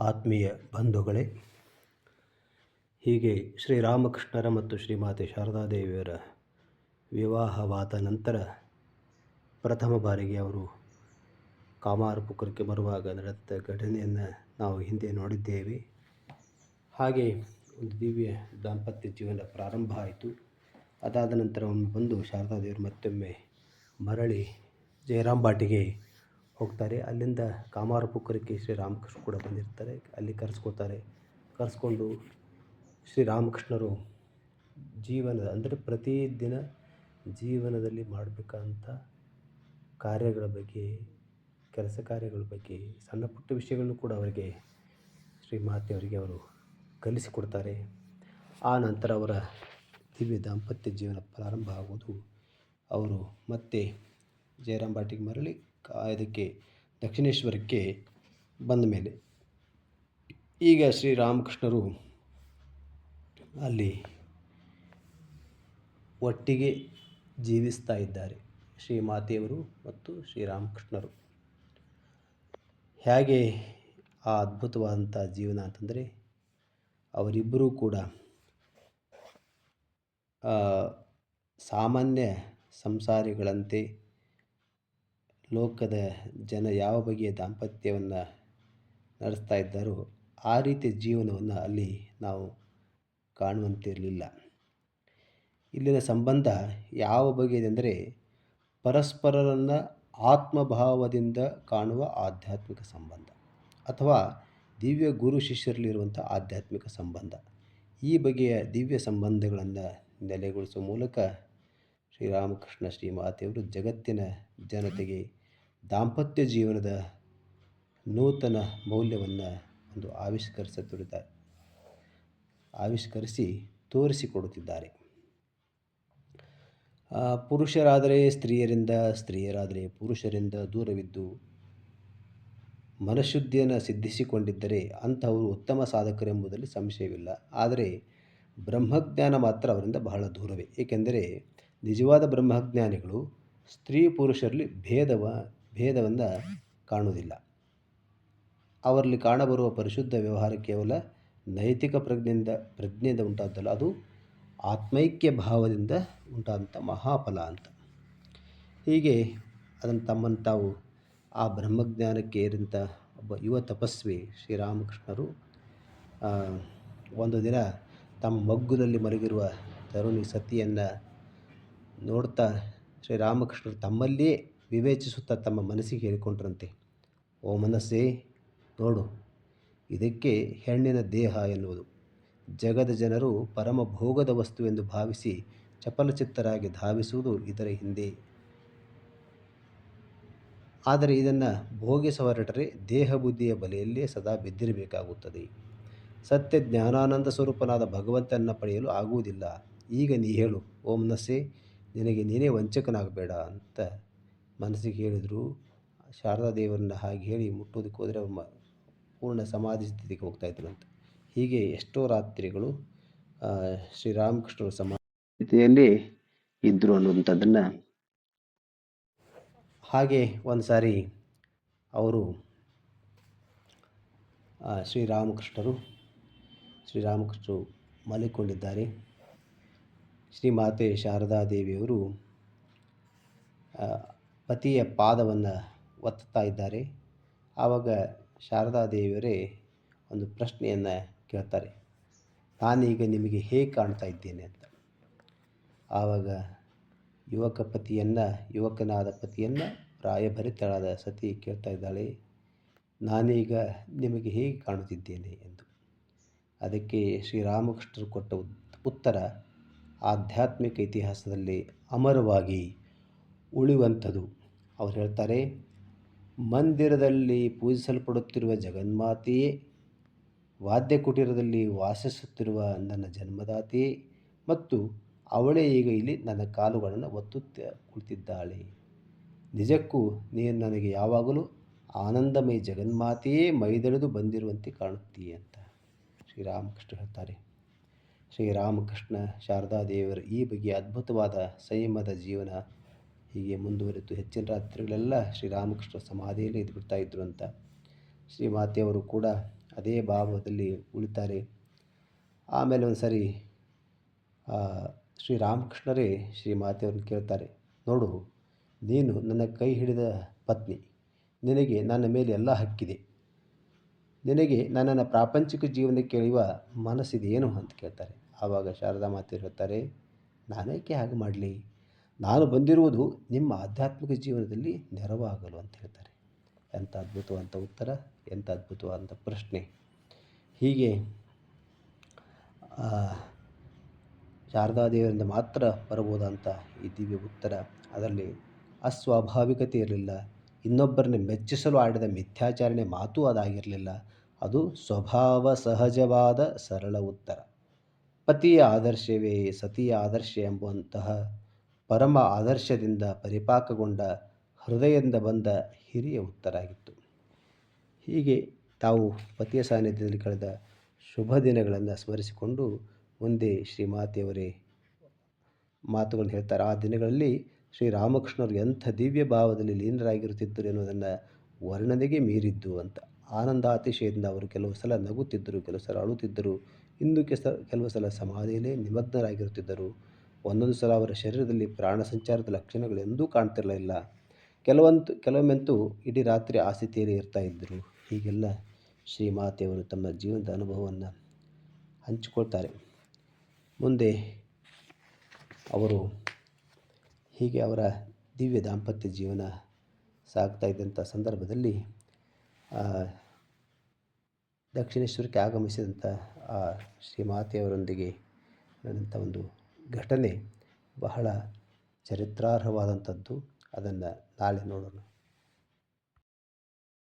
ಆತ್ಮೀಯ ಬಂಧುಗಳೇ, ಹೀಗೆ ಶ್ರೀರಾಮಕೃಷ್ಣರ ಮತ್ತು ಶ್ರೀಮಾತೆ ಶಾರದಾದೇವಿಯರ ವಿವಾಹವಾದ ನಂತರ ಪ್ರಥಮ ಬಾರಿಗೆ ಅವರು ಕಾಮಾರಪುಕರಕ್ಕೆ ಬರುವಾಗ ನಡೆದ ಘಟನೆಯನ್ನು ನಾವು ಹಿಂದೆ ನೋಡಿದ್ದೇವೆ. ಹಾಗೆ ಒಂದು ದಿವ್ಯ ದಾಂಪತ್ಯ ಜೀವನ ಪ್ರಾರಂಭ ಆಯಿತು. ಅದಾದ ನಂತರ ಒಮ್ಮೆ ಬಂದು ಶಾರದಾದೇವರು ಮತ್ತೊಮ್ಮೆ ಮರಳಿ ಜಯರಾಮ್ ಬಾಟಿಗೆ ಹೋಗ್ತಾರೆ. ಅಲ್ಲಿಂದ ಕಾಮಾರಪುರಕ್ಕೆ ಶ್ರೀರಾಮಕೃಷ್ಣ ಕೂಡ ಬಂದಿರ್ತಾರೆ. ಅಲ್ಲಿ ಕರೆಸ್ಕೋತಾರೆ ಕರೆಸ್ಕೊಂಡು ಶ್ರೀರಾಮಕೃಷ್ಣರು ಜೀವನದ, ಅಂದರೆ ಪ್ರತಿದಿನ ಜೀವನದಲ್ಲಿ ಮಾಡಬೇಕಂತ ಕಾರ್ಯಗಳ ಬಗ್ಗೆ, ಕೆಲಸ ಕಾರ್ಯಗಳ ಬಗ್ಗೆ, ಸಣ್ಣ ಪುಟ್ಟ ವಿಷಯಗಳನ್ನು ಕೂಡ ಅವರಿಗೆ ಶ್ರೀ ಶ್ರೀಮಾತೆಯವರಿಗೆ ಅವರು ಕಲಿಸಿಕೊಡ್ತಾರೆ. ಆ ನಂತರ ಅವರ ದಿವ್ಯ ದಾಂಪತ್ಯ ಜೀವನ ಪ್ರಾರಂಭ ಆಗುವುದು ಅವರು ಮತ್ತೆ ಜಯರಾಮ್ ಬಾಟಿಗೆ ಮರಳಿ ಇದಕ್ಕೆ ದಕ್ಷಿಣೇಶ್ವರಕ್ಕೆ ಬಂದ ಮೇಲೆ. ಈಗ ಶ್ರೀರಾಮಕೃಷ್ಣರು ಅಲ್ಲಿ ಒಟ್ಟಿಗೆ ಜೀವಿಸ್ತಾ ಇದ್ದಾರೆ, ಶ್ರೀಮಾತೆಯವರು ಮತ್ತು ಶ್ರೀರಾಮಕೃಷ್ಣರು. ಹೇಗೆ ಆ ಅದ್ಭುತವಾದಂಥ ಜೀವನ ಅಂತಂದರೆ, ಅವರಿಬ್ಬರೂ ಕೂಡ ಸಾಮಾನ್ಯ ಸಂಸಾರಿಗಳಂತೆ ಲೋಕದ ಜನ ಯಾವ ಬಗೆಯ ದಾಂಪತ್ಯವನ್ನು ನಡೆಸ್ತಾ ಇದ್ದಾರೋ ಆ ರೀತಿಯ ಜೀವನವನ್ನು ಅಲ್ಲಿ ನಾವು ಕಾಣುವಂತಿರಲಿಲ್ಲ. ಇಲ್ಲಿನ ಸಂಬಂಧ ಯಾವ ಬಗೆಯದೆಂದರೆ ಪರಸ್ಪರರನ್ನು ಆತ್ಮಭಾವದಿಂದ ಕಾಣುವ ಆಧ್ಯಾತ್ಮಿಕ ಸಂಬಂಧ ಅಥವಾ ದಿವ್ಯ ಗುರು ಶಿಷ್ಯರಲ್ಲಿರುವಂಥ ಆಧ್ಯಾತ್ಮಿಕ ಸಂಬಂಧ. ಈ ಬಗೆಯ ದಿವ್ಯ ಸಂಬಂಧಗಳನ್ನು ನೆಲೆಗೊಳಿಸುವ ಮೂಲಕ ಶ್ರೀರಾಮಕೃಷ್ಣ ಶ್ರೀಮಾತೆಯವರು ಜಗತ್ತಿನ ಜನತೆಗೆ ದಾಂಪತ್ಯ ಜೀವನದ ನೂತನ ಮೌಲ್ಯವನ್ನು ಒಂದು ಆವಿಷ್ಕರಿಸುತ್ತಿದ್ದಾರೆ ಆವಿಷ್ಕರಿಸಿ ತೋರಿಸಿಕೊಡುತ್ತಿದ್ದಾರೆ ಪುರುಷರಾದರೆ ಸ್ತ್ರೀಯರಿಂದ, ಸ್ತ್ರೀಯರಾದರೆ ಪುರುಷರಿಂದ ದೂರವಿದ್ದು, ಮನಃಶುದ್ಧಿಯನ್ನು ಸಿದ್ಧಿಸಿಕೊಂಡಿದ್ದರೆ ಅಂಥವರು ಉತ್ತಮ ಸಾಧಕರೆಂಬುದರಲ್ಲಿ ಸಂಶಯವಿಲ್ಲ. ಆದರೆ ಬ್ರಹ್ಮಜ್ಞಾನ ಮಾತ್ರ ಅವರಿಂದ ಬಹಳ ದೂರವೇ. ಏಕೆಂದರೆ ನಿಜವಾದ ಬ್ರಹ್ಮಜ್ಞಾನಿಗಳು ಸ್ತ್ರೀ ಪುರುಷರಲ್ಲಿ ಭೇದವ ಭೇದವನ್ನು ಕಾಣುವುದಿಲ್ಲ. ಅವರಲ್ಲಿ ಕಾಣಬರುವ ಪರಿಶುದ್ಧ ವ್ಯವಹಾರ ಕೇವಲ ನೈತಿಕ ಪ್ರಜ್ಞೆಯಿಂದ ಪ್ರಜ್ಞೆಯಿಂದ ಉಂಟಾದ್ದಲ್ಲ ಅದು ಆತ್ಮೈಕ್ಯ ಭಾವದಿಂದ ಉಂಟಾದಂಥ ಮಹಾಫಲ ಅಂತ. ಹೀಗೆ ಅದನ್ನು ತಮ್ಮನ್ನು ತಾವು ಆ ಬ್ರಹ್ಮಜ್ಞಾನಕ್ಕೆ ಏರಿದಂಥ ಒಬ್ಬ ಯುವ ತಪಸ್ವಿ ಶ್ರೀರಾಮಕೃಷ್ಣರು ಒಂದು ದಿನ ತಮ್ಮ ಮಗ್ಗುಲಲ್ಲಿ ಮಲಗಿರುವ ತರುಣಿ ಸತಿಯನ್ನು ನೋಡ್ತಾ ಶ್ರೀರಾಮಕೃಷ್ಣರು ತಮ್ಮಲ್ಲಿಯೇ ವಿವೇಚಿಸುತ್ತಾ ತಮ್ಮ ಮನಸ್ಸಿಗೆ ಹೇಳಿಕೊಂಡ್ರಂತೆ, ಓ ಮನಸ್ಸೇ, ನೋಡು, ಇದಕ್ಕೆ ಹೆಣ್ಣಿನ ದೇಹ ಎನ್ನುವುದು. ಜಗದ ಜನರು ಪರಮ ಭೋಗದ ವಸ್ತು ಎಂದು ಭಾವಿಸಿ ಚಪಲಚಿತ್ತರಾಗಿ ಧಾವಿಸುವುದು ಇದರ ಹಿಂದೆ. ಆದರೆ ಇದನ್ನು ಭೋಗಿಸ ಹೊರಟರೆ ದೇಹ ಬುದ್ಧಿಯ ಬಲೆಯಲ್ಲೇ ಸದಾ ಬಿದ್ದಿರಬೇಕಾಗುತ್ತದೆ. ಸತ್ಯ ಜ್ಞಾನಾನಂದ ಸ್ವರೂಪನಾದ ಭಗವಂತನನ್ನು ಪಡೆಯಲು ಆಗುವುದಿಲ್ಲ. ಈಗ ನೀ ಹೇಳು, ಓಂ ಮನಸ್ಸೇ, ನಿನಗೆ ನೀನೇ ವಂಚಕನಾಗಬೇಡ ಅಂತ ಮನಸ್ಸಿಗೆ ಹೇಳಿದರು ಶಾರದಾ ದೇವರನ್ನ ಹಾಗೆ ಹೇಳಿ ಮುಟ್ಟೋದಕ್ಕೆ ಹೋದರೆ ಪೂರ್ಣ ಸಮಾಧಿ ಸ್ಥಿತಿಗೆ ಹೋಗ್ತಾ ಇದ್ರಂತೆ ಹೀಗೆ ಎಷ್ಟೋ ರಾತ್ರಿಗಳು ಶ್ರೀರಾಮಕೃಷ್ಣರು ಸಮಾಧಿಯಲ್ಲಿ ಇದ್ದರು ಅನ್ನುವಂಥದ್ದನ್ನು ಹಾಗೆ ಒಂದು ಸಾರಿ ಅವರು ಶ್ರೀರಾಮಕೃಷ್ಣರು ಶ್ರೀರಾಮಕೃಷ್ಣರು ಮಲಿಕೊಂಡಿದ್ದಾರೆ. ಶ್ರೀಮಾತೆ ಶಾರದಾದೇವಿಯವರು ಪತಿಯ ಪಾದವನ್ನು ಒತ್ತುತ್ತಾ ಇದ್ದಾರೆ. ಆವಾಗ ಶಾರದಾದೇವಿಯವರೇ ಒಂದು ಪ್ರಶ್ನೆಯನ್ನು ಕೇಳ್ತಾರೆ. ನಾನೀಗ ನಿಮಗೆ ಹೇಗೆ ಕಾಣ್ತಾ ಇದ್ದೇನೆ ಅಂತ. ಆವಾಗ ಯುವಕ ಪತಿಯನ್ನು, ಯುವಕನಾದ ಪತಿಯನ್ನು ರಾಯಭರಿತಳಾದ ಸತಿ ಕೇಳ್ತಾ ಇದ್ದಾಳೆ, ನಾನೀಗ ನಿಮಗೆ ಹೇಗೆ ಕಾಣುತ್ತಿದ್ದೇನೆ ಎಂದು. ಅದಕ್ಕೆ ಶ್ರೀರಾಮಕೃಷ್ಣರು ಕೊಟ್ಟ ಉತ್ತರ, ಆಧ್ಯಾತ್ಮಿಕ ಇತಿಹಾಸದಲ್ಲಿ ಅಮರವಾಗಿ ಉಳಿಯುವಂಥದ್ದು ಅವ್ರು ಹೇಳ್ತಾರೆ, ಮಂದಿರದಲ್ಲಿ ಪೂಜಿಸಲ್ಪಡುತ್ತಿರುವ ಜಗನ್ಮಾತೆಯೇ ವಾದ್ಯ ಕುಟೀರದಲ್ಲಿ ವಾಸಿಸುತ್ತಿರುವ ನನ್ನ ಜನ್ಮದಾತೆಯೇ ಮತ್ತು ಅವಳೇ ಈಗ ಇಲ್ಲಿ ನನ್ನ ಕಾಲುಗಳನ್ನು ಒತ್ತುತ್ತ ಕುಳಿತಿದ್ದಾಳೆ. ನಿಜಕ್ಕೂ ನೀನು ನನಗೆ ಯಾವಾಗಲೂ ಆನಂದಮಯ ಜಗನ್ಮಾತೆಯೇ ಮೈದಳೆದು ಬಂದಿರುವಂತೆ ಕಾಣುತ್ತೀಯ ಅಂತ ಶ್ರೀರಾಮಕೃಷ್ಣ ಹೇಳ್ತಾರೆ. ಶ್ರೀರಾಮಕೃಷ್ಣ ಶಾರದಾದೇವರ ಈ ಬಗ್ಗೆ ಅದ್ಭುತವಾದ ಸಂಯಮದ ಜೀವನ ಹೀಗೆ ಮುಂದುವರಿತು ಹೆಚ್ಚಿನ ರಾತ್ರಿಗಳೆಲ್ಲ ಶ್ರೀರಾಮಕೃಷ್ಣ ಸಮಾಧಿಯಲ್ಲಿ ಇದ್ಬಿಡ್ತಾ ಇದ್ರು ಅಂತ. ಶ್ರೀಮಾತೆಯವರು ಕೂಡ ಅದೇ ಭಾವದಲ್ಲಿ ಉಳಿತಾರೆ. ಆಮೇಲೆ ಒಂದು ಸರಿ ಶ್ರೀರಾಮಕೃಷ್ಣರೇ ಶ್ರೀ ಮಾತೆಯವ್ರನ್ನ ಕೇಳ್ತಾರೆ, ನೋಡು, ನೀನು ನನ್ನ ಕೈ ಹಿಡಿದ ಪತ್ನಿ, ನಿನಗೆ ನನ್ನ ಮೇಲೆ ಎಲ್ಲ ಹಕ್ಕಿದೆ. ನಿನಗೆ ನನ್ನನ್ನು ಪ್ರಾಪಂಚಿಕ ಜೀವನಕ್ಕೆ ಕೇಳುವ ಮನಸ್ಸಿದೆಯೇನು? ಅಂತ ಕೇಳ್ತಾರೆ. ಆವಾಗ ಶಾರದಾ ಮಾತೆ ಹೇಳ್ತಾರೆ, ನಾನೇಕೆ ಹಾಗೆ ಮಾಡಲಿ? ನಾನು ಬಂದಿರುವುದು ನಿಮ್ಮ ಆಧ್ಯಾತ್ಮಿಕ ಜೀವನದಲ್ಲಿ ನೆರವಾಗಲು ಅಂತ ಹೇಳ್ತಾರೆ. ಎಂಥ ಅದ್ಭುತವಾದಂಥ ಉತ್ತರ, ಎಂಥ ಅದ್ಭುತವಾದಂಥ ಪ್ರಶ್ನೆ. ಹೀಗೆ ಶಾರದಾದೇವರಿಂದ ಮಾತ್ರ ಬರಬಹುದಂಥ ಈ ದಿವ್ಯ ಉತ್ತರ. ಅದರಲ್ಲಿ ಅಸ್ವಾಭಾವಿಕತೆ ಇರಲಿಲ್ಲ. ಇನ್ನೊಬ್ಬರನ್ನ ಮೆಚ್ಚಿಸಲು ಆಡಿದ ಮಿಥ್ಯಾಚಾರಣೆ ಮಾತೂ ಅದಾಗಿರಲಿಲ್ಲ. ಅದು ಸ್ವಭಾವ ಸಹಜವಾದ ಸರಳ ಉತ್ತರ. ಪತಿಯ ಆದರ್ಶವೇ ಸತಿಯ ಆದರ್ಶ ಎಂಬುವಂತಹ ಪರಮ ಆದರ್ಶದಿಂದ ಪರಿಪಾಕಗೊಂಡ ಹೃದಯದಿಂದ ಬಂದ ಹಿರಿಯ ಉತ್ತರಾಗಿತ್ತು. ಹೀಗೆ ತಾವು ಪತಿಯ ಸಾನ್ನಿಧ್ಯದಲ್ಲಿ ಕಳೆದ ಶುಭ ದಿನಗಳನ್ನು ಸ್ಮರಿಸಿಕೊಂಡು ಮುಂದೆ ಶ್ರೀಮಾತೆಯವರೇ ಮಾತುಗಳನ್ನು ಹೇಳ್ತಾರೆ. ಆ ದಿನಗಳಲ್ಲಿ ಶ್ರೀರಾಮಕೃಷ್ಣರು ಎಂಥ ದಿವ್ಯ ಭಾವದಲ್ಲಿ ಲೀನರಾಗಿರುತ್ತಿದ್ದರು ಎನ್ನುವುದನ್ನು ವರ್ಣನೆಗೆ ಮೀರಿದ್ದು ಅಂತ. ಆನಂದಾತಿಶಯದಿಂದ ಅವರು ಕೆಲವು ಸಲ ನಗುತ್ತಿದ್ದರು, ಕೆಲವು ಸಲ ಅಳುತ್ತಿದ್ದರು, ಇನ್ನು ಕೆಸ, ಕೆಲವು ಸಲ ಸಮಾಧಿಯಲ್ಲೇ ನಿಮಗ್ನರಾಗಿರುತ್ತಿದ್ದರು. ಒಂದೊಂದು ಸಲ ಅವರ ಶರೀರದಲ್ಲಿ ಪ್ರಾಣ ಸಂಚಾರದ ಲಕ್ಷಣಗಳು ಎಂದೂ ಕಾಣ್ತಿರಲಿಲ್ಲ. ಕೆಲವಂತೂ, ಕೆಲವೊಮ್ಮೆಂತೂ ಇಡೀ ರಾತ್ರಿ ಆ ಸ್ಥಿತಿಯಲ್ಲಿ ಇರ್ತಾ ಇದ್ದರು. ಹೀಗೆಲ್ಲ ಶ್ರೀಮಾತೆಯವರು ತಮ್ಮ ಜೀವನದ ಅನುಭವವನ್ನು ಹಂಚಿಕೊಳ್ತಾರೆ. ಮುಂದೆ ಅವರು ಹೀಗೆ ಅವರ ದಿವ್ಯ ದಾಂಪತ್ಯ ಜೀವನ ಸಾಗ್ತಾ ಇದ್ದಂಥ ಸಂದರ್ಭದಲ್ಲಿ ದಕ್ಷಿಣೇಶ್ವರಕ್ಕೆ ಆಗಮಿಸಿದಂಥ ಆ ಶ್ರೀಮಾತೆಯವರೊಂದಿಗೆ ನಡೆದಂಥ ಒಂದು ಘಟನೆ ಬಹಳ ಚರಿತ್ರಾರ್ಹವಾದಂಥದ್ದು. ಅದನ್ನು ನಾಳೆ ನೋಡೋಣ.